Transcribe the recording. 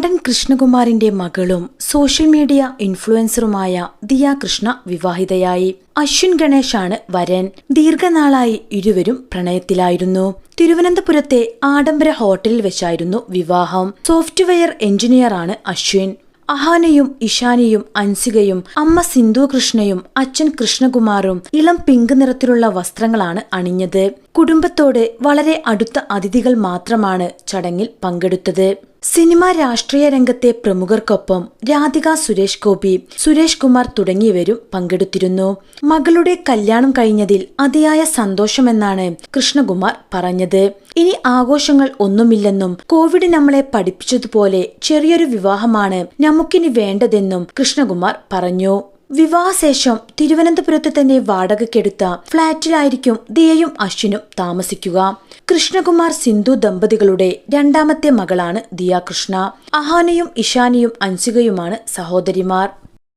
നടൻ കൃഷ്ണകുമാറിന്റെ മകളും സോഷ്യൽ മീഡിയ ഇൻഫ്ലുവൻസറുമായ ദിയ കൃഷ്ണ വിവാഹിതയായി. അശ്വിൻ ഗണേശാണ് വരൻ. ദീർഘനാളായി ഇരുവരും പ്രണയത്തിലായിരുന്നു. തിരുവനന്തപുരത്തെ ആഡംബര ഹോട്ടലിൽ വെച്ചായിരുന്നു വിവാഹം. സോഫ്റ്റ്വെയർ എഞ്ചിനീയറാണ് അശ്വിൻ. അഹാനയും ഇഷാനിയും അൻസികയും അമ്മ സിന്ധു കൃഷ്ണയും അച്ഛൻ കൃഷ്ണകുമാറും ഇളം പിങ്ക് നിറത്തിലുള്ള വസ്ത്രങ്ങളാണ് അണിഞ്ഞത്. കുടുംബത്തോട് വളരെ അടുത്ത അതിഥികൾ മാത്രമാണ് ചടങ്ങിൽ പങ്കെടുത്തത്. സിനിമ രാഷ്ട്രീയ രംഗത്തെ പ്രമുഖർക്കൊപ്പം രാധിക സുരേഷ് ഗോപി സുരേഷ് കുമാർ തുടങ്ങിയവരും പങ്കെടുത്തിരുന്നു. മകളുടെ കല്യാണം കഴിഞ്ഞതിൽ അതിയായ സന്തോഷമെന്നാണ് കൃഷ്ണകുമാർ പറഞ്ഞത്. ഇനി ആഘോഷങ്ങൾ ഒന്നുമില്ലെന്നും കോവിഡ് നമ്മളെ പഠിപ്പിച്ചതുപോലെ ചെറിയൊരു വിവാഹമാണ് നമുക്കിനി വേണ്ടതെന്നും കൃഷ്ണകുമാർ പറഞ്ഞു. വിവാഹശേഷം തിരുവനന്തപുരത്ത് തന്നെ വാടകയ്ക്കെടുത്ത ഫ്ളാറ്റിലായിരിക്കും ദിയയും അശ്വിനും താമസിക്കുക. കൃഷ്ണകുമാർ സിന്ധു ദമ്പതികളുടെ രണ്ടാമത്തെ മകളാണ് ദിയ കൃഷ്ണ. അഹാനയും ഇഷാനിയും അൻസികയുമാണ് സഹോദരിമാർ.